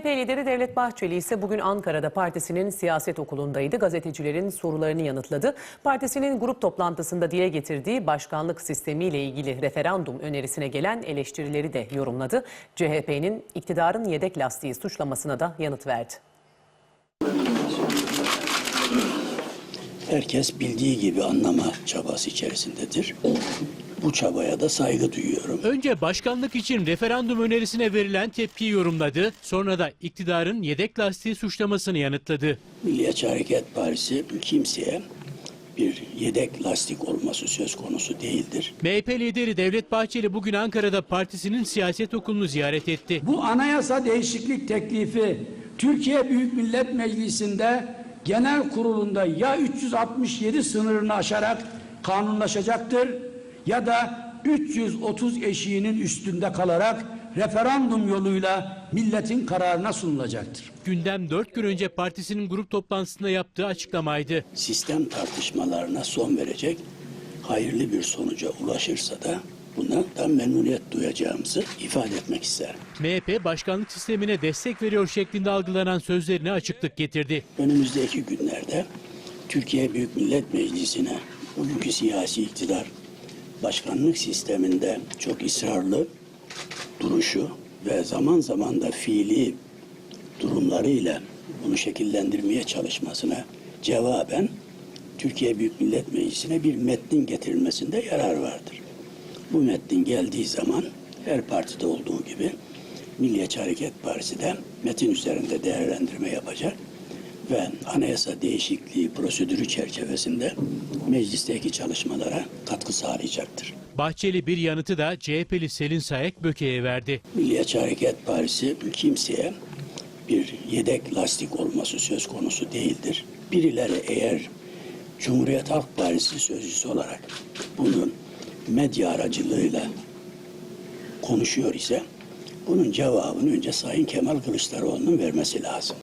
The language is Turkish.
MHP lideri Devlet Bahçeli ise bugün Ankara'da partisinin siyaset okulundaydı. Gazetecilerin sorularını yanıtladı. Partisinin grup toplantısında dile getirdiği başkanlık sistemiyle ilgili referandum önerisine gelen eleştirileri de yorumladı. CHP'nin iktidarın yedek lastiği suçlamasına da yanıt verdi. Herkes bildiği gibi anlama çabası içerisindedir. Bu çabaya da saygı duyuyorum. Önce başkanlık için referandum önerisine verilen tepkiyi yorumladı. Sonra da iktidarın yedek lastiği suçlamasını yanıtladı. Milliyetçi Hareket Partisi kimseye bir yedek lastik olması söz konusu değildir. MHP lideri Devlet Bahçeli bugün Ankara'da partisinin siyaset okulunu ziyaret etti. Bu anayasa değişiklik teklifi Türkiye Büyük Millet Meclisi'nde genel kurulunda ya 367 sınırını aşarak kanunlaşacaktır ya da 330 eşiğinin üstünde kalarak referandum yoluyla milletin kararına sunulacaktır. Gündem 4 gün önce partisinin grup toplantısında yaptığı açıklamaydı. Sistem tartışmalarına son verecek hayırlı bir sonuca ulaşırsa da buna da memnuniyet duyacağımızı ifade etmek isterim. MHP başkanlık sistemine destek veriyor şeklinde algılanan sözlerine açıklık getirdi. Önümüzdeki günlerde Türkiye Büyük Millet Meclisi'ne bugünkü siyasi iktidar başkanlık sisteminde çok ısrarlı duruşu ve zaman zaman da fiili durumlarıyla bunu şekillendirmeye çalışmasına cevaben Türkiye Büyük Millet Meclisi'ne bir metnin getirilmesinde yarar vardır. Bu metnin geldiği zaman her partide olduğu gibi Milliyetçi Hareket Partisi de metin üzerinde değerlendirme yapacak ve anayasa değişikliği prosedürü çerçevesinde meclisteki çalışmalara katkı sağlayacaktır. Bahçeli bir yanıtı da CHP'li Selin Sayek Böke'ye verdi. Milliyetçi Hareket Partisi kimseye bir yedek lastik olması söz konusu değildir. Birileri eğer Cumhuriyet Halk Partisi sözcüsü olarak bunun medya aracılığıyla konuşuyor ise bunun cevabını önce Sayın Kemal Kılıçdaroğlu'nun vermesi lazım.